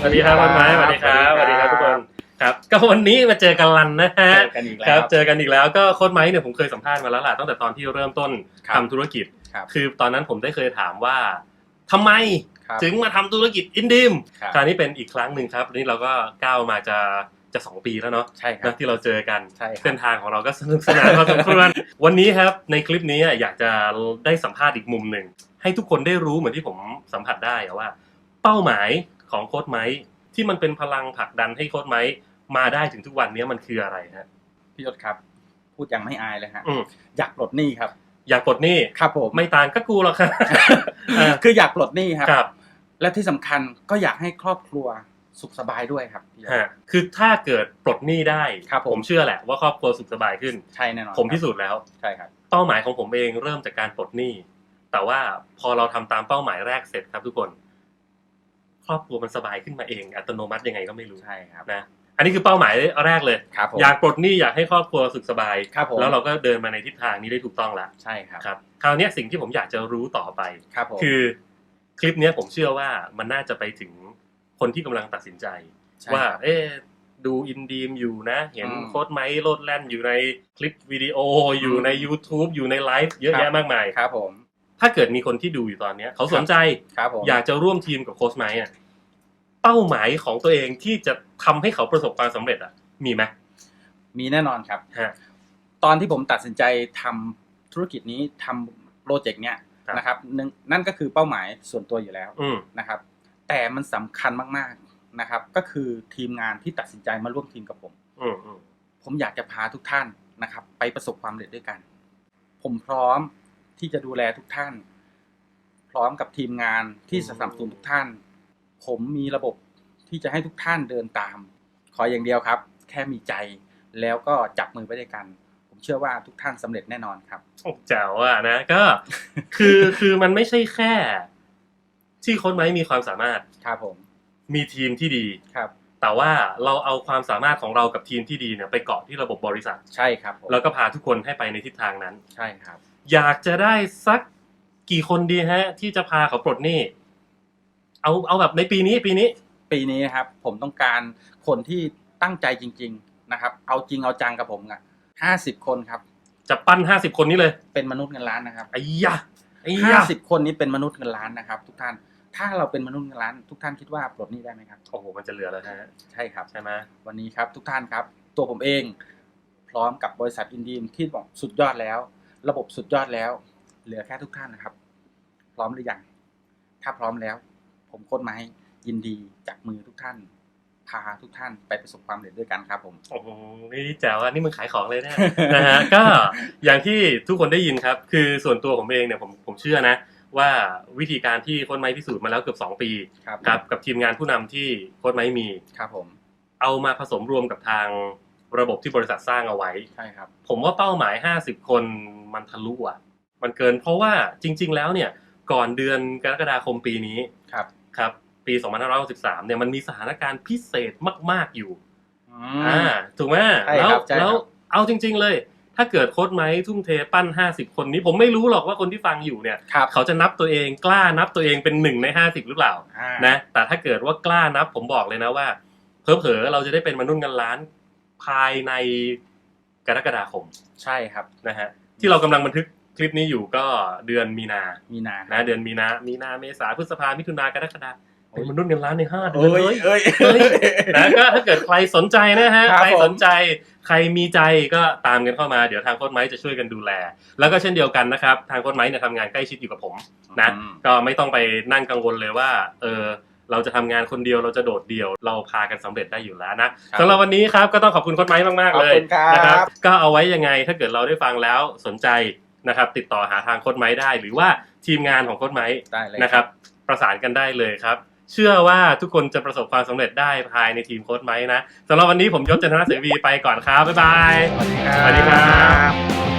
ดีครับสวัสดีครับวันไม้สวัสดีครับสสวัวัสสดีดีคครัรับบทุกคนครับก็วันนี้มาเจอกันลันนะฮะเจอกันอีกคแล้รัวบเจอกันอีกแล้วก็โค้ดไม้เนี่ยผมเคยสัมภาษณ์มาแล้วล่ะตั้งแต่ตอนที่เริ่มต้นครับทำธุรกิจครับคือตอนนั้นผมได้เคยถามว่าทำไมครับถึงมาทำธุรกิจอินดิมครับคราวนี้เป็นอีกครั้งหนึ่งครับวันนี้เราก็ก้าวมาจะจะสองปีแล้วเนาะใช่ครันะบที่เราเจอกันใช่ครับเส้นทางของเราก็สนุกสนานพอสมควรวันนี้ครับในคลิปนี้อยากจะได้สัมภาษณ์อีกมุมหนึ่งให้ทุกคนได้รู้เหมือนที่ผมสัมผัสได้อะว่า เป้าหมาย ของโค้ดไม้ที่มันเป็นพลังผลักดันให้โค้ดไม้มาได้ถึงทุกวันนี้มันคืออะไรฮะพี่ยศครับ พูดอย่างไม่อายเลยฮะอืมอยากปลดหนี้ครับ อยากปลดหนี้ครับผมไม่ต่างก็กูหรอกครับอ่าคืออยากปลดหนี้ครับครับและที่สำคัญก็อยากให้ครอบครัวสุขสบายด้วยครับพี่ยศฮะคือถ้าเกิดปลดหนี้ได้ครับผมผมเชื่อแหละว่าครอบครัวสุขสบายขึ้นใช่แน่นอนผมพิครับสูจน์แล้วใช่ครับเป้าหมายของผมเองเริ่มจากการปลดหนี้ แต่ว่าพอเราทำตามเป้าหมายแรกเสร็จครับทุกคนค รอบครัวมันสบายขึ้นมาเองอัตโนมัติยังไงก็ไม่รู้ใช่ครับนะอันนี้คือเป้าหมายแรกเลย ครับผม อยากปลดหนี้อยากให้ครอบครัวสุขสบาย ครับผม แล้วเราก็เดินมาในทิศทางนี้ได้ถูกต้องแล้วใช่ครับ ครับ คราวเนี้ยสิ่งที่ผมอยากจะรู้ต่อไป ครับผมคือคลิปเนี้ยผมเชื่อว่ามันน่าจะไปถึงคนที่กำลังตัดสินใจ ใช่ว่า ครับ เอ๊ะดูอินดีมอยู่นะ เห็นอืมโค้ดไม้โลดแล่นอยู่ในคลิปวิดีโออยู่อืมใน YouTube อยู่ในไลฟ์เยอะครับแยะมากมาย ครับผม ถ้าเกิดมีคนที่ดูอยู่ตอนเนี้ยเขาสนใจครับผมอยากจะร่วมทีมกับโค้ชไม้อะเป้าหมายของตัวเองที่จะทำให้เขาประสบความสำเร็จอะมีไหมมีแน่นอนครับฮะตอนที่ผมตัดสินใจทำธุรกิจนี้ทำโปรเจกต์เนี้ยครับนะครับนั่นนั่นก็คือเป้าหมายส่วนตัวอยู่แล้วอืมนะครับ แต่มันสำคัญมากๆนะครับ ก็คือทีมงานที่ตัดสินใจมาร่วมทีมกับผมอืมอืมผมอยากจะพาทุกท่านนะครับ ไปประสบความสำเร็จด้วยกัน ผมพร้อม ที่จะดูแลทุกท่าน พร้อมกับทีมงานที่สนับสนุนทุกท่าน ผมมีระบบที่จะให้ทุกท่านเดินตาม ขออย่างเดียวครับ แค่มีใจแล้วก็จับมือไปด้วยกัน ผมเชื่อว่าทุกท่านสำเร็จแน่นอนครับโอ้แจ๋วอะนะก็คือคือมันไม่ใช่แค่ ที่โค้ชไม้มีความสามารถครับผม มีทีมที่ดีครับ แต่ว่าเราเอาความสามารถของเรากับทีมที่ดีเนี่ยไปเกาะที่ระบบบริษัท ใช่ครับผมแล้วก็พาทุกคนให้ไปในทิศทางนั้น ใช่ครับ อยากจะได้สักกี่คนดีฮะ ที่จะพาเขาปลดหนี้เอาเอาแบบในปีนี้ปีนี้ ปีนี้นะครับ ผมต้องการคนที่ตั้งใจจริง ๆนะครับ เอาจริงเอาจังกับผมอะห้าสิบคนครับ จะปั้นห้าสิบคนนี้เลย เป็นมนุษย์เงินล้านนะครับไอ้ยะไอ้ห้ายะสิบคนนี้เป็นมนุษย์เงินล้านนะครับ ทุกท่าน ถ้าเราเป็นมนุษย์เงินล้านทุกท่านคิดว่าปลดหนี้ได้ไหมครับ โอ้โห มันจะเหลือแล้วฮะ ใช่ครับ ใช่ไหมวันนี้ครับทุกท่านครับ ตัวผมเอง พร้อมกับบริษัทอินดีมที่บอกสุดยอดแล้ว ระบบสุดยอดแล้ว เหลือแค่ทุกท่านนะครับ พร้อมหรือยัง ถ้าพร้อมแล้ว ผมโค้ดไม้ยินดีจากมือทุกท่าน พาทุกท่านไปประสบความสำเร็จด้วยกันครับผม โอ้โห นี่แจ๋วอะนี่มึงขายของเลยนะ นะฮะ ก็อย่างที่ทุกคนได้ยินครับ คือส่วนตัวผมเองเนี่ยผมผมเชื่อนะ ว่าวิธีการที่โค้ดไม้พิสูจน์มาแล้วเกือบสองปีครับครับกับทีมงานผู้นำที่โค้ดไม้มีครับผม เอามาผสมรวมกับทางระบบที่บริษัทสร้างเอาไว้ใช่ครับ ผมว่าเป้าหมาย 50 คนมันทะลุอะ มันเกินเพราะว่าจริง ๆ แล้วเนี่ยก่อนเดือนกรกฎาคมปีนี้ครับครับปี2563เนี่ยมันมีสถานการณ์พิเศษมาก ๆอยู่อือ่ามถูกไหมใช่แล้ควรับใช่ครับแล้วเอาจริง ๆ เลย ถ้าเกิดโค้ดไม้ทุ่มเทปั้น 50 คนนี้ผมไม่รู้หรอกว่าคนที่ฟังอยู่เนี่ย ครับ เขาจะนับตัวเองกล้านับตัวเองเป็นหนึ่งใน 50 หรือเปล่าอ่านะแต่ถ้าเกิดว่ากล้านับผมบอกเลยนะว่าเผลอๆเราจะได้เป็นมนุษย์เงินล้านภายในกรกฎาคมใช่ครับ นะฮะที่เรากำลังบันทึกคลิปนี้อยู่ก็เดือนมีนา มีนา นะเดือนมีนา มีนา เมษา พฤษภา มิถุนากรกฎาโอ้ย เป็นมนุษย์เงินล้านในห้าเดือนเอ้ยเลย เอ้ยเฮ้ยนะก็ถ้าเกิดใครสนใจนะฮะครับใครสนผมใจ ใครมีใจก็ตามกันเข้ามา เดี๋ยวทางโค้ดไม้จะช่วยกันดูแล แล้วก็เช่นเดียวกันนะครับ ทางโค้ดไม้เนี่ยทำงานใกล้ชิดอยู่กับผมนะอืมก็ไม่ต้องไปนั่งกังวลเลยว่า เออ เราจะทำงานคนเดียว เราจะโดดเดี่ยว เราพากันสำเร็จได้อยู่แล้วนะครับสำหรับวันนี้ครับ ก็ต้องขอบคุณโค้ดไม้มากๆเลยขอบคุณครับนะครับ ก็เอาไว้ยังไง ถ้าเกิดเราได้ฟังแล้วสนใจนะครับ ติดต่อหาทางโค้ดไม้ได้ หรือว่าทีมงานของโค้ดไม้ได้เลยนะครับ ประสานกันได้เลยครับ เชื่อว่าทุกคนจะประสบความสำเร็จได้ภายในทีมโค้ดไม้นะสำหรับวันนี้ผมยศจันทนาเสวีไปก่อนครับบ๊ายบายสวัสดีครับ